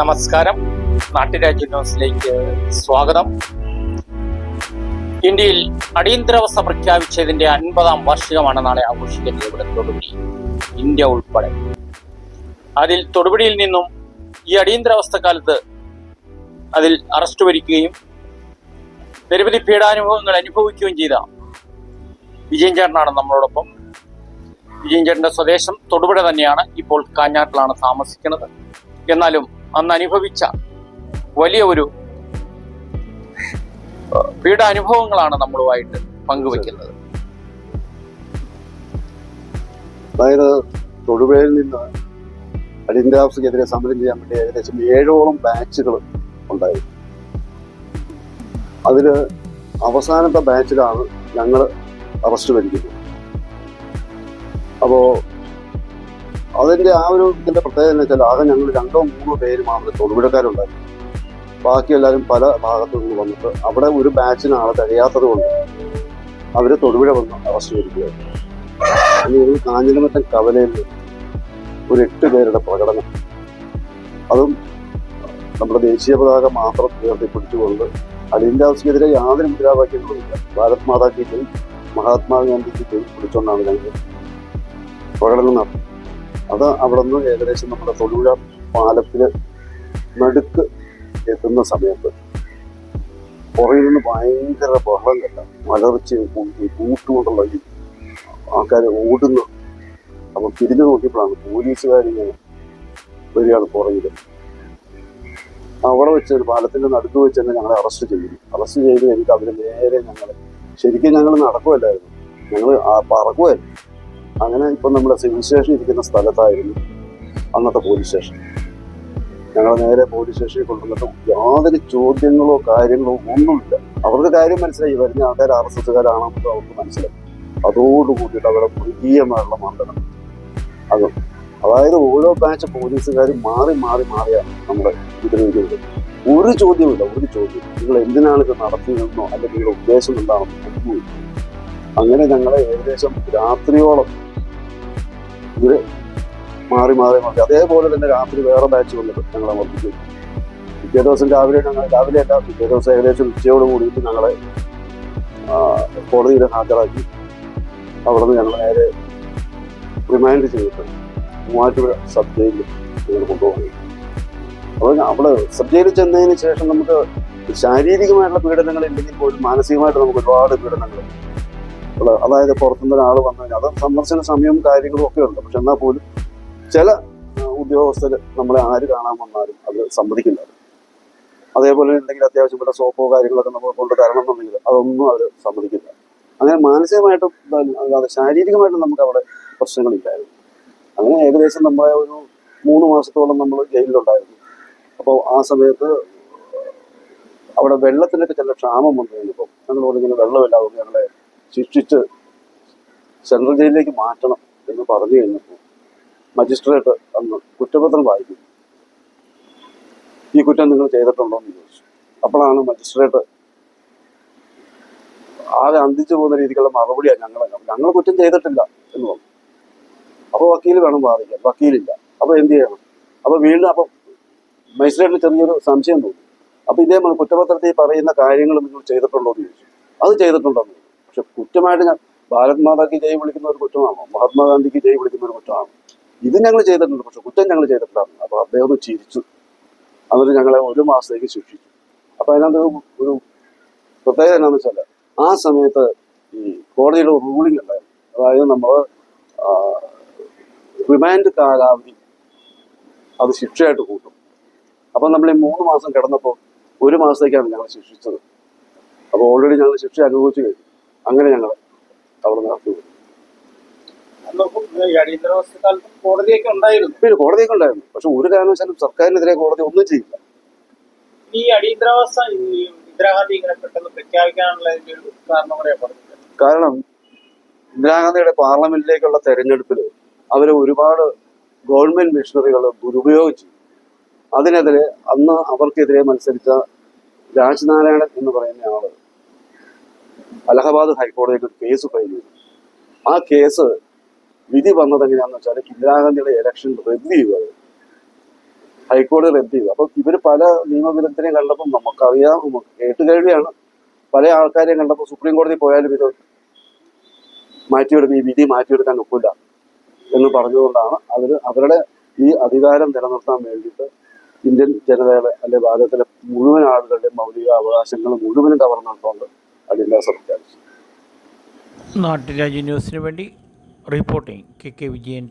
നമസ്കാരം. നാട്ടുരാജ്യ ന്യൂസിലേക്ക് സ്വാഗതം. ഇന്ത്യയിൽ അടിയന്തരാവസ്ഥ പ്രഖ്യാപിച്ചതിന്റെ അൻപതാം വാർഷികമാണ് നാളെ ആഘോഷിക്കുന്നത് ഇവിടെ തൊടുപുഴി ഇന്ത്യ ഉൾപ്പെടെ. അതിൽ തൊടുപുഴയിൽ നിന്നും ഈ അടിയന്തരാവസ്ഥ കാലത്ത് അതിൽ അറസ്റ്റ് വരിക്കുകയും നിരവധി പീഡാനുഭവങ്ങൾ അനുഭവിക്കുകയും ചെയ്ത വിജയൻ ചേട്ടനാണ് നമ്മളോടൊപ്പം. വിജയൻ ചേട്ടന്റെ സ്വദേശം തൊടുപുഴ തന്നെയാണ് ഇപ്പോൾ കാഞ്ഞാട്ടിലാണ് താമസിക്കുന്നത്. എന്നാലും അന്ന് അനുഭവിച്ച വലിയ ഒരു പീഡാനുഭവങ്ങളാണ് നമ്മളുമായിട്ട് പങ്കുവെക്കുന്നത് അതായത് തൊടുപുഴയിൽ നിന്ന് അടിയന്തരാവസ്ഥക്കെതിരെ സമരം ചെയ്യാൻ വേണ്ടി ഏകദേശം ഏഴോളം ബാച്ചുകൾ ഉണ്ടായി അതിൽ അവസാനത്തെ ബാച്ചിലാണ് ഞങ്ങൾ അറസ്റ്റ് വരിക്കുന്നത്. അപ്പോൾ അതിന്റെ ആ ഒരു ഇതിന്റെ പ്രത്യേകത എന്ന് വെച്ചാൽ ആകെ ഞങ്ങൾ രണ്ടോ മൂന്നോ പേര് മാത്രമേ തൊടുപുഴക്കാരുണ്ടായിരുന്നു ബാക്കി എല്ലാവരും പല ഭാഗത്തു നിന്ന് വന്നിട്ട് അവിടെ ഒരു ബാച്ചിന് ആളെ തികയാത്തത് കൊണ്ട് അവർ തൊടുപുഴ വന്ന് അറസ്റ്റ് അന്ന് ഞങ്ങൾ കാഞ്ഞിരമറ്റം കവലയിൽ ഒരു എട്ട് പേരുടെ പ്രകടനം. അതും നമ്മുടെ ദേശീയ പതാക മാത്രം ഉയർത്തിപ്പിടിച്ചുകൊണ്ട് അടിയന്തരാവസ്ഥക്കെതിരെ യാതൊരു മുദ്രാവാക്യങ്ങളുമില്ല ഭാരത് മാതാക്ക് ജയ് മഹാത്മാഗാന്ധിക്ക് പിടിച്ചുകൊണ്ടാണ് ഞങ്ങൾ പ്രകടനം നടത്തുന്നത്. അത് അവിടെ നിന്ന് ഏകദേശം നമ്മുടെ തൊടുപുഴ പാലത്തിന് നടുക്ക് എത്തുന്ന സമയത്ത് പുറകിൽ നിന്ന് ഭയങ്കര ബഹളം കണ്ട മലർച്ചയും കൂട്ടുകൊണ്ടുള്ള ഈ ആൾക്കാർ ഓടുന്നു അപ്പൊ തിരിഞ്ഞു നോക്കിയപ്പോഴാണ് പോലീസുകാരിങ്ങനെ വരികയാണ് പുറകിൽ അവിടെ വെച്ച് ഒരു പാലത്തിന്റെ നടുക്ക് വെച്ച് തന്നെ ഞങ്ങളെ അറസ്റ്റ് ചെയ്തു. അറസ്റ്റ് ചെയ്ത് കഴിഞ്ഞിട്ട് അവർ നേരെ ഞങ്ങൾ ശരിക്കും ഞങ്ങൾ നടക്കുമല്ലായിരുന്നു ഞങ്ങൾ പറക്കുമായിരുന്നു അങ്ങനെ ഇപ്പം നമ്മുടെ സിവിൽ സ്റ്റേഷൻ ഇരിക്കുന്ന സ്ഥലത്തായിരുന്നു അന്നത്തെ പോലീസ് സ്റ്റേഷൻ. ഞങ്ങൾ നേരെ പോലീസ് സ്റ്റേഷനിൽ കൊണ്ടുവന്നിട്ട് യാതൊരു ചോദ്യങ്ങളോ കാര്യങ്ങളോ ഒന്നുമില്ല. അവർക്ക് കാര്യം മനസ്സിലായി. വരുന്ന ആൾക്കാർ ആർ എസ് എസ്സുകാരാണെന്ന് അവർക്ക് മനസ്സിലായി. അതോടുകൂടിയിട്ട് അവരുടെ മൃഗീയമായുള്ള മണ്ഡലം. അത് അതായത് ഓരോ ബാച്ച് പോലീസുകാരും മാറി മാറി മാറിയാണ് നമ്മുടെ ഇതിനുവേണ്ടി ഒരു ചോദ്യമില്ല ഒരു ചോദ്യം. നിങ്ങൾ എന്തിനാണ് ഇത് നടത്തിയതെന്നോ അല്ലെങ്കിൽ നിങ്ങളുടെ ഉദ്ദേശം എന്താണെന്നോ അങ്ങനെ ഞങ്ങളെ ഏകദേശം രാത്രിയോളം ഇവർ മാറി മാറി മാറി. അതേപോലെ തന്നെ രാത്രി വേറെ ബാച്ച് വന്നിട്ട് ഞങ്ങളെ വർദ്ധിച്ചു പിറ്റേ ദിവസം രാവിലെ ഞങ്ങൾ രാവിലെ അല്ല പിറ്റേ ദിവസം ഏകദേശം ഉച്ചയോട് കൂടിയിട്ട് ഞങ്ങളെ കോടതിയിൽ ഹാജരാക്കി. അവിടെ നിന്ന് ഞങ്ങൾ നേരെ റിമാൻഡ് ചെയ്തിട്ട് മൂവാറ്റുപുഴ സബ് ജയിലിൽ ഞങ്ങൾ കൊണ്ടുപോകുന്നു അപ്പോൾ അവിടെ സബ് ജയിലിൽ ചെന്നതിന് ശേഷം നമുക്ക് ശാരീരികമായിട്ടുള്ള പീഡനങ്ങൾ ഇല്ലെങ്കിൽ പോലും മാനസികമായിട്ട് നമുക്ക് ഒരുപാട് പീഡനങ്ങൾ അതായത് പുറത്തുനിന്ന് ഒരാൾ വന്നു കഴിഞ്ഞാൽ അത് സന്ദർശന സമയവും കാര്യങ്ങളും ഒക്കെ ഉണ്ട്. പക്ഷെ എന്നാൽ പോലും ചില ഉദ്യോഗസ്ഥർ നമ്മളെ ആര് കാണാൻ വന്നാലും അത് സമ്മതിക്കില്ല. അതേപോലെ എന്തെങ്കിലും അത്യാവശ്യം അത്യാവശ്യപ്പെട്ട സോപ്പോ കാര്യങ്ങളൊക്കെ നമ്മൾ കൊണ്ട് തരണം എന്നുണ്ടെങ്കിൽ അതൊന്നും അവർ സമ്മതിക്കില്ല. അങ്ങനെ മാനസികമായിട്ടും അല്ലാതെ ശാരീരികമായിട്ടും നമുക്ക് അവിടെ പ്രശ്നങ്ങളില്ലായിരുന്നു. അങ്ങനെ ഏകദേശം നമ്മളെ ഒരു മൂന്ന് മാസത്തോളം നമ്മൾ ജയിലിലുണ്ടായിരുന്നു. അപ്പോൾ ആ സമയത്ത് അവിടെ വെള്ളത്തിനൊക്കെ ചില ക്ഷാമം വന്നു കഴിഞ്ഞപ്പോൾ ഞങ്ങളോട് ഇങ്ങനെ വെള്ളമില്ലാതെ ഞങ്ങളെ ശിക്ഷിച്ച് സെൻട്രൽ ജയിലിലേക്ക് മാറ്റണം എന്ന് പറഞ്ഞു കഴിഞ്ഞപ്പോൾ മജിസ്ട്രേറ്റ് അന്ന് കുറ്റപത്രം വായിക്കും ഈ കുറ്റം നിങ്ങൾ ചെയ്തിട്ടുണ്ടോ എന്ന് ചോദിച്ചു. അപ്പോഴാണ് മജിസ്ട്രേറ്റ് ആകെ അന്തിച്ചു പോകുന്ന രീതിക്കുള്ള മറുപടിയാണ് ഞങ്ങൾ ഞങ്ങൾ കുറ്റം ചെയ്തിട്ടില്ല എന്ന് പറഞ്ഞു. അപ്പോൾ വക്കീൽ വേണം വാദിക്കാൻ. വക്കീലില്ല. അപ്പോൾ എന്ത് ചെയ്യണം? അപ്പോൾ വീണ്ടും അപ്പം മജിസ്ട്രേറ്റിന് ചെറിയൊരു സംശയം തോന്നി. അപ്പോൾ ഇതേ കുറ്റപത്രത്തിൽ പറയുന്ന കാര്യങ്ങൾ നിങ്ങൾ ചെയ്തിട്ടുണ്ടോ എന്ന് ചോദിച്ചു. അത് ചെയ്തിട്ടുണ്ടോ. പക്ഷെ കുറ്റമായിട്ട് ഞാൻ ഭാരത് മാതാക്ക് ജയ് വിളിക്കുന്ന ഒരു കുറ്റമാണോ? മഹാത്മാഗാന്ധിക്ക് ജയ് വിളിക്കുന്ന ഒരു കുറ്റമാണോ? ഇത് ഞങ്ങൾ ചെയ്തിട്ടുണ്ട് പക്ഷെ കുറ്റം ഞങ്ങൾ ചെയ്തിട്ടില്ല അപ്പോൾ അദ്ദേഹം ഒന്ന് ചിരിച്ചു. എന്നിട്ട് ഞങ്ങളെ ഒരു മാസത്തേക്ക് ശിക്ഷിച്ചു. അപ്പോൾ അതിനകത്ത് ഒരു- പ്രത്യേകത എന്താണെന്ന് വെച്ചാൽ ആ സമയത്ത് ഈ കോടതിയുടെ റൂളിംഗ് ഉണ്ടായിരുന്നു. അതായത് നമ്മൾ റിമാൻഡ് കാലാവധി അത് ശിക്ഷയായിട്ട് കൂട്ടും. അപ്പം നമ്മൾ ഈ മൂന്ന് മാസം കിടന്നപ്പോൾ ഒരു മാസത്തേക്കാണ് ഞങ്ങൾ ശിക്ഷിച്ചത്. അപ്പോൾ ഓൾറെഡി ഞങ്ങൾ ശിക്ഷ അനുഭവിച്ചു കഴിഞ്ഞു. അങ്ങനെ ഞങ്ങൾ അവിടെ നടത്തി കോടതിയൊക്കെ ഉണ്ടായിരുന്നു. പിന്നെ കോടതിയൊക്കെ ഉണ്ടായിരുന്നു. പക്ഷെ ഒരു കാരണവശാലും സർക്കാരിനെതിരെ കോടതി ഒന്നും ചെയ്യില്ല. ഈ അടിയന്തരാവസ്ഥ ഈ ഇന്ദിരാഗാന്ധി ഇങ്ങനെ പെട്ടെന്ന് പ്രഖ്യാപിക്കാനുള്ള ഇതിന്റെ ഒരു കാരണം പറയാൻ പറഞ്ഞത് കാരണം ഇന്ദിരാഗാന്ധിയുടെ പാർലമെന്റിലേക്കുള്ള തെരഞ്ഞെടുപ്പിൽ അവർ ഒരുപാട് ഗവൺമെന്റ് മിഷണറികൾ ദുരുപയോഗം ചെയ്തു അതിനെതിരെ അന്ന് അവർക്കെതിരെ മത്സരിച്ച രാജ്നാരായണൻ എന്ന് പറയുന്ന ആൾ അലഹബാദ് ഹൈക്കോടതിയിൽ ഒരു കേസ് ഫയൽ ചെയ്തു. ആ കേസ് വിധി വന്നത് എങ്ങനെയാണെന്ന് വെച്ചാൽ ഇന്ദിരാഗാന്ധിയുടെ ഇലക്ഷൻ റദ്ദ് ചെയ്യുക ഹൈക്കോടതി റദ്ദ് ചെയ്തു അപ്പൊ ഇവർ പല നിയമവിദഗ്ധരെയും കണ്ടപ്പോൾ നമുക്കറിയാം നമുക്ക് കേട്ട് കഴിയാണ് പല ആൾക്കാരെയും കണ്ടപ്പോൾ സുപ്രീം കോടതി പോയാലും ഇത് മാറ്റിയെടുക്കും ഈ വിധി മാറ്റിയെടുക്കാൻ ഒക്കില്ല എന്ന് പറഞ്ഞുകൊണ്ടാണ് അവർ അവരുടെ ഈ അധികാരം നിലനിർത്താൻ വേണ്ടിയിട്ട് ഇന്ത്യൻ ജനതയുടെ അല്ലെ ഭാരതത്തിലെ മുഴുവൻ ആളുകളുടെ മൗലിക അവകാശങ്ങൾ മുഴുവനും കവർന്നെടുത്തുകൊണ്ട് അടിയന്തരാവസ്ഥ പ്രഖ്യാപിച്ചു നാട്ടുരാജ്യ ന്യൂസിന് വേണ്ടി റിപ്പോർട്ടിംഗ് കെ കെ വിജയൻ